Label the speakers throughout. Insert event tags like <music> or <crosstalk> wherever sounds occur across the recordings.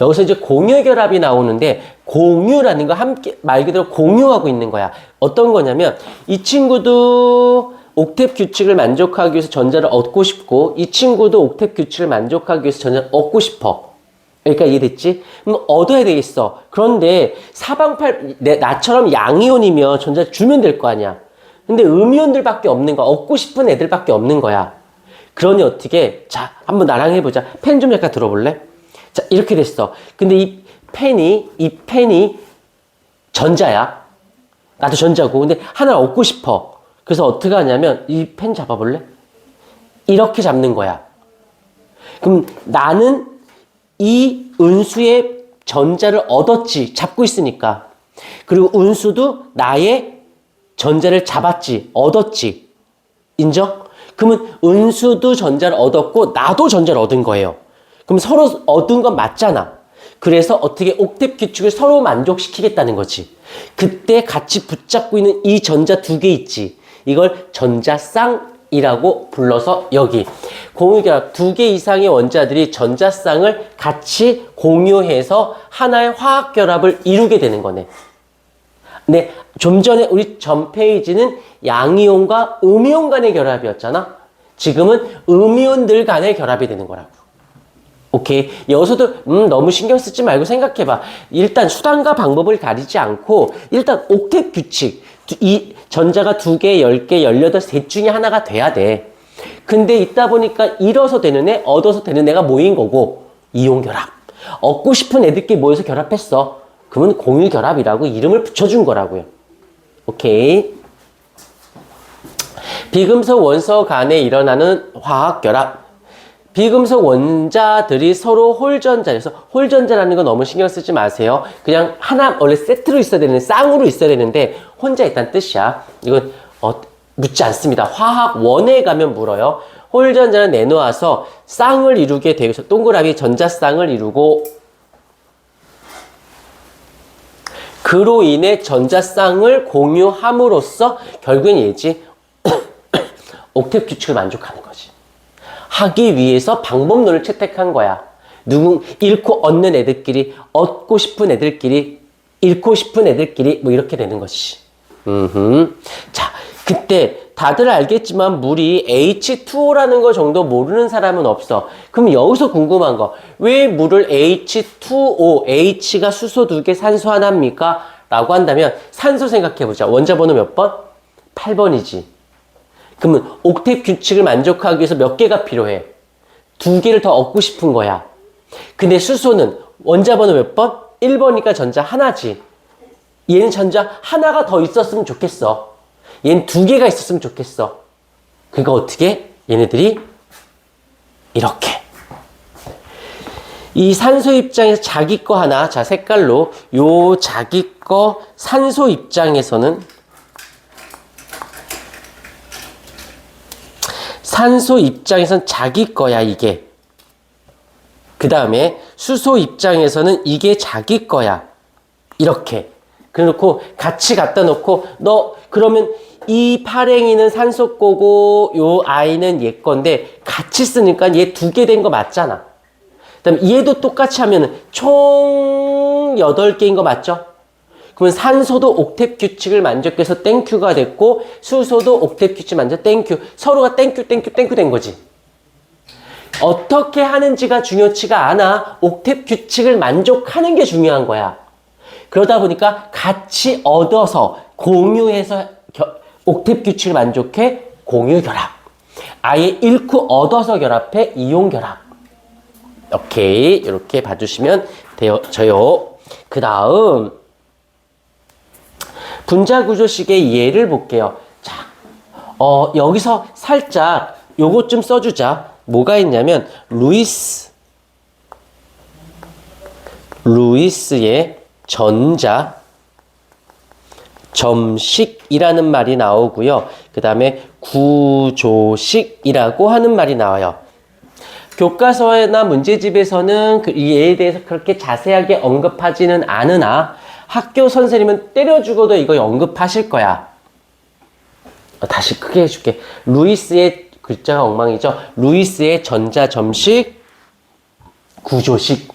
Speaker 1: 여기서 이제 공유 결합이 나오는데 공유라는 거 함께 말 그대로 공유하고 있는 거야. 어떤 거냐면 이 친구도 옥텟 규칙을 만족하기 위해서 전자를 얻고 싶고 이 친구도 옥텟 규칙을 만족하기 위해서 전자를 얻고 싶어. 그러니까 이해됐지? 그럼 얻어야 되겠어. 그런데 사방팔 내 나처럼 양이온이면 전자를 주면 될 거 아니야. 근데 음이온들밖에 없는 거야. 얻고 싶은 애들밖에 없는 거야. 그러니 어떻게? 자, 한번 나랑 해보자. 펜 좀 약간 들어볼래? 자, 이렇게 됐어. 근데 이 펜이, 이 펜이 전자야. 나도 전자고. 근데 하나 얻고 싶어. 그래서 어떻게 하냐면, 이 펜 잡아볼래? 이렇게 잡는 거야. 그럼 나는 이 은수의 전자를 얻었지. 잡고 있으니까. 그리고 은수도 나의 전자를 잡았지. 얻었지. 인정? 그러면 은수도 전자를 얻었고 나도 전자를 얻은 거예요. 그럼 서로 얻은 건 맞잖아. 그래서 어떻게 옥텟 규칙을 서로 만족시키겠다는 거지. 그때 같이 붙잡고 있는 이 전자 두 개 있지. 이걸 전자쌍이라고 불러서 여기 공유결합 두 개 이상의 원자들이 전자쌍을 같이 공유해서 하나의 화학 결합을 이루게 되는 거네. 네, 좀 전에 우리 전 페이지는 양이온과 음이온 간의 결합이었잖아. 지금은 음이온들 간의 결합이 되는 거라고. 오케이. 여기서도 음, 너무 신경 쓰지 말고 생각해봐. 일단 수단과 방법을 가리지 않고 일단 옥텟 규칙. 두- 이 전자가 두 개, 열 개, 열여덟, 셋 중에 하나가 돼야 돼. 근데 있다 보니까 잃어서 되는 애, 얻어서 되는 애가 모인 거고 이온 결합. 얻고 싶은 애들끼리 모여서 결합했어. 그러면 공유 결합이라고 이름을 붙여준 거라고요. 오케이. 비금속 원소 간에 일어나는 화학 결합. 비금속 원자들이 서로 홀전자에서 홀전자라는 거 너무 신경 쓰지 마세요. 그냥 하나 원래 세트로 있어야 되는 쌍으로 있어야 되는데 혼자 있다는 뜻이야. 이건 어, 묻지 않습니다. 화학 원에 가면 물어요. 홀전자를 내놓아서 쌍을 이루게 되어서 동그라미 전자쌍을 이루고 그로 인해 전자쌍을 공유함으로써 결국엔 얘지 <coughs> 옥텟 규칙을 만족하는 거지. 하기 위해서 방법론을 채택한 거야. 누구 잃고 얻는 애들끼리 얻고 싶은 애들끼리 잃고 싶은 애들끼리 뭐 이렇게 되는 것이. 음. 자, 그때 다들 알겠지만 물이 H2O라는 거 정도 모르는 사람은 없어. 그럼 여기서 궁금한 거. 왜 물을 H2O, H가 수소 두 개, 산소 하나입니까? 라고 한다면 산소 생각해 보자. 원자 번호 몇 번? 8번이지. 그러면 옥텟 규칙을 만족하기 위해서 몇 개가 필요해? 두 개를 더 얻고 싶은 거야. 근데 수소는 원자 번호 몇 번? 1번이니까 전자 하나지. 얘는 전자 하나가 더 있었으면 좋겠어. 얘는 두 개가 있었으면 좋겠어. 그러니까 어떻게? 얘네들이 이렇게. 이 산소 입장에서 자기 거 하나, 자, 색깔로, 요 자기 거 산소 입장에서는 산소 입장에선 자기 거야, 이게. 그 다음에 수소 입장에서는 이게 자기 거야. 이렇게. 그래놓고 같이 갖다 놓고 너 그러면 이 팔행이는 산소 거고 요 아이는 얘 건데 같이 쓰니까 얘 두 개 된 거 맞잖아. 그다음에 얘도 똑같이 하면은 총 8개인 거 맞죠? 그러면 산소도 옥텟 규칙을 만족해서 땡큐가 됐고 수소도 옥텟 규칙 만족 땡큐 서로가 땡큐 땡큐 땡큐 된 거지. 어떻게 하는지가 중요치가 않아. 옥텟 규칙을 만족하는 게 중요한 거야. 그러다 보니까 같이 얻어서 공유해서 겨- 옥텟 규칙을 만족해 공유 결합. 아예 잃고 얻어서 결합해 이용 결합. 오케이 이렇게 봐주시면 되어져요. 그 다음 분자 구조식의 예를 볼게요. 자, 어, 여기서 살짝 요것 좀 써주자. 뭐가 있냐면 루이스 루이스의 전자 점식이라는 말이 나오고요. 그 다음에 구조식이라고 하는 말이 나와요. 교과서나 문제집에서는 그 이에 대해서 그렇게 자세하게 언급하지는 않으나 학교 선생님은 때려 죽어도 이거 언급하실 거야. 어, 다시 크게 해줄게. 루이스의 글자가 엉망이죠. 루이스의 전자점식 구조식.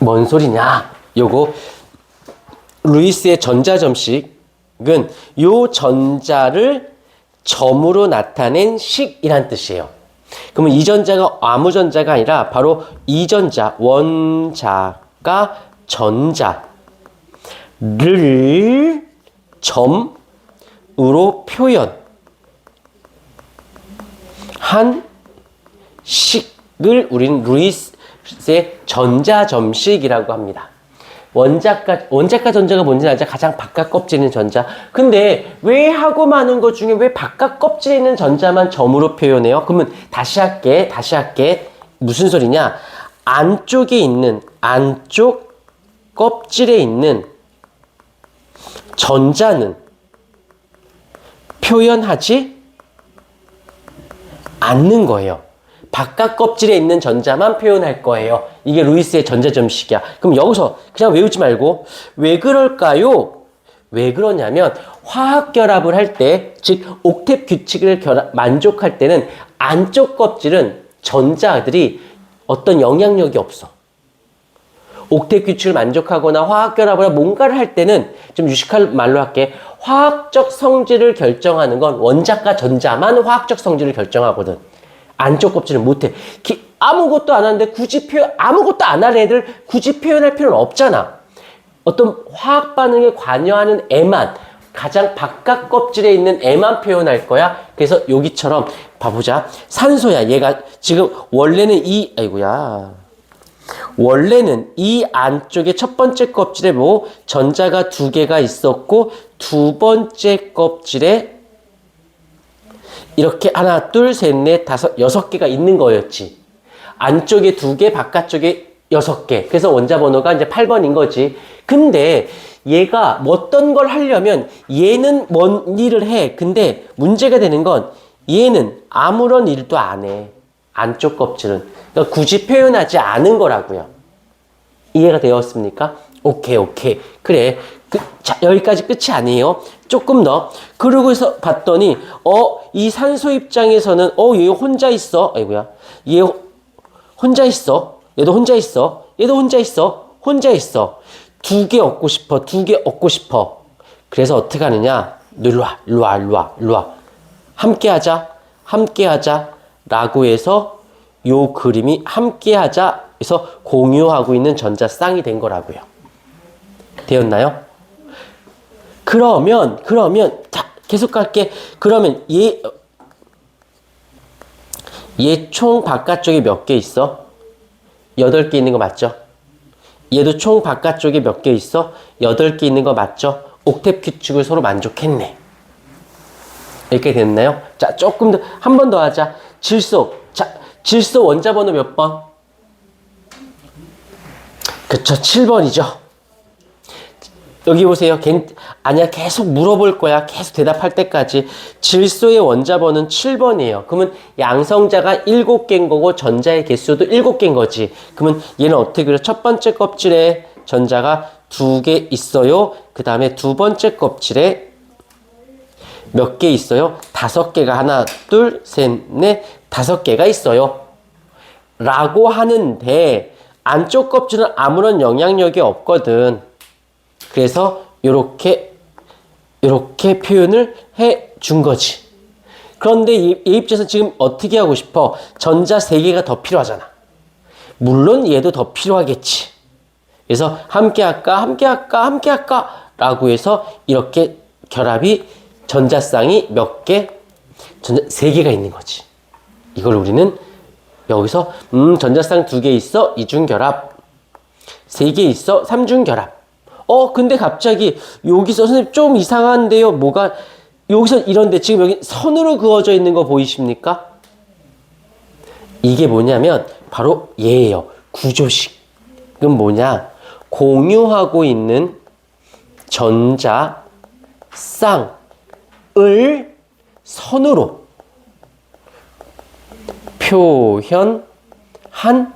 Speaker 1: 뭔 소리냐? 요거 루이스의 전자점식은 요 전자를 점으로 나타낸 식이란 뜻이에요. 그러면 이 전자가 아무 전자가 아니라 바로 이 전자 원자가 전자를 점으로 표현한 식을 우리는 루이스의 전자점식이라고 합니다. 원자가 원자가 전자가 뭔지 알죠? 가장 바깥 껍질에 전자. 근데 왜 하고 많은 것 중에 왜 바깥 껍질에 있는 전자만 점으로 표현해요? 그러면 다시 할게, 다시 할게. 무슨 소리냐? 안쪽에 있는 안쪽 껍질에 있는 전자는 표현하지 않는 거예요. 바깥 껍질에 있는 전자만 표현할 거예요. 이게 루이스의 전자점식이야. 그럼 여기서 그냥 외우지 말고 왜 그럴까요? 왜 그러냐면 화학 결합을 할 때, 즉 옥텟 규칙을 결합, 만족할 때는 안쪽 껍질은 전자들이 어떤 영향력이 없어. 옥텟 규칙을 만족하거나 화학 결합을 뭔가를 할 때는 좀 유식한 말로 할게. 화학적 성질을 결정하는 건 원자과 전자만 화학적 성질을 결정하거든. 안쪽 껍질은 못해. 기- 아무것도 안 하는데 굳이 표현, 아무것도 안 할 애들 굳이 표현할 필요는 없잖아. 어떤 화학 반응에 관여하는 애만, 가장 바깥 껍질에 있는 애만 표현할 거야. 그래서 여기처럼 봐보자. 산소야. 얘가 지금 원래는 이, 아이고야. 원래는 이 안쪽에 첫 번째 껍질에 뭐 전자가 두 개가 있었고 두 번째 껍질에 이렇게 하나, 둘, 셋, 넷, 다섯, 여섯 개가 있는 거였지. 안쪽에 두 개, 바깥쪽에 여섯 개. 그래서 원자 번호가 이제 8번인 거지. 근데 얘가 어떤 걸 하려면 얘는 뭔 일을 해. 근데 문제가 되는 건 얘는 아무런 일도 안 해. 안쪽 껍질은. 그러니까 굳이 표현하지 않은 거라고요. 이해가 되었습니까? 오케이, 오케이. 그래. 그, 자, 여기까지 끝이 아니에요. 조금 더. 그러고서 봤더니, 어, 이 산소 입장에서는, 어, 얘 혼자 있어. 아이고야. 얘 호- 혼자 있어. 얘도 혼자 있어. 얘도 혼자 있어. 혼자 있어. 두 개 얻고 싶어. 두 개 얻고 싶어. 그래서 어떻게 하느냐? 일로 와, 일로 와, 일로 와, 일로 와. 함께 하자. 함께 하자. 라고 해서 요 그림이 함께 하자. 해서 공유하고 있는 전자쌍이 된 거라고요. 되었나요? 그러면 그러면 자 계속 갈게. 그러면 얘 얘 총 바깥쪽에 몇 개 있어? 여덟 개 있는 거 맞죠? 얘도 총 바깥쪽에 몇 개 있어? 여덟 개 있는 거 맞죠? 옥텟 규칙을 서로 만족했네. 이렇게 됐나요? 자, 조금 더, 한 번 더 하자. 질소. 자, 질소 원자 번호 몇 번? 그쵸, 7번이죠. 여기 보세요. 걘, 아니야, 계속 물어볼 거야. 계속 대답할 때까지. 질소의 원자 번호는 7번이에요. 그러면 양성자가 7개인 거고 전자의 개수도 7개인 거지. 그러면 얘는 어떻게 그려? 첫 번째 껍질에 전자가 2개 있어요. 그 다음에 두 번째 껍질에 몇 개 있어요? 다섯 개가 하나, 둘, 셋, 넷, 다섯 개가 있어요. 라고 하는데 안쪽 껍질은 아무런 영향력이 없거든. 그래서 이렇게 이렇게 표현을 해 준 거지. 그런데 입장에서 지금 어떻게 하고 싶어? 전자 세 개가 더 필요하잖아. 물론 얘도 더 필요하겠지. 그래서 함께 할까, 함께 할까, 함께 할까 라고 해서 이렇게 결합이 전자쌍이 몇 개? 전자 세 개가 있는 거지. 이걸 우리는 여기서 음 전자쌍 두 개 있어 이중 결합 세 개 있어 삼중 결합 어 근데 갑자기 여기서 선생님 좀 이상한데요. 뭐가 여기서 이런데 지금 여기 선으로 그어져 있는 거 보이십니까? 이게 뭐냐면 바로 얘예요. 구조식은 뭐냐? 공유하고 있는 전자 쌍을 선으로 표현한 식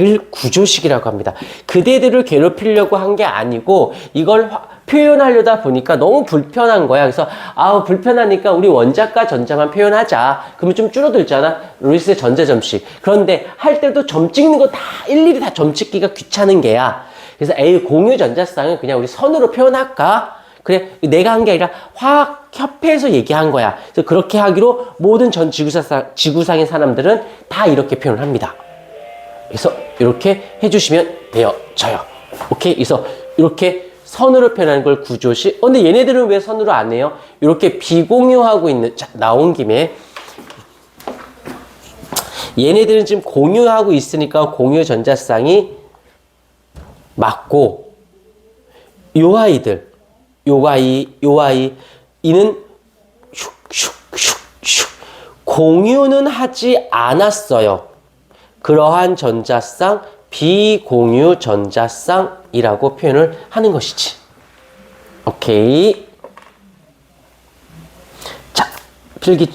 Speaker 1: 을 구조식이라고 합니다. 그대들을 괴롭히려고 한 게 아니고 이걸 화- 표현하려다 보니까 너무 불편한 거야. 그래서 아우 불편하니까 우리 원자과 전자만 표현하자. 그러면 좀 줄어들잖아. 루이스의 전자 점식. 그런데 할 때도 점 찍는 거 다 일일이 다 점 찍기가 귀찮은 게야. 그래서 에이 공유 전자쌍은 그냥 우리 선으로 표현할까? 그래 내가 한 게 아니라 화학 협회에서 얘기한 거야. 그래서 그렇게 하기로 모든 전 지구상 지구상의 사람들은 다 이렇게 표현을 합니다. 그래서 이렇게 해주시면 되어져요. 오케이. 그래서 이렇게 선으로 표현하는 걸 구조시. 어, 근데 얘네들은 왜 선으로 안 해요? 이렇게 비공유하고 있는 자, 나온 김에 얘네들은 지금 공유하고 있으니까 공유 전자쌍이 맞고 요 아이들 요 아이 요 아이 이는 슉슉슉슉 공유는 하지 않았어요. 그러한 전자쌍 비공유 전자쌍이라고 표현을 하는 것이지. 오케이. 자, 필기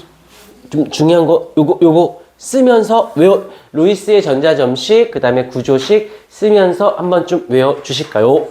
Speaker 1: 좀 중요한 거 요거 요거 쓰면서 외워 루이스의 전자점식 그다음에 구조식 쓰면서 한번 좀 외워 주실까요?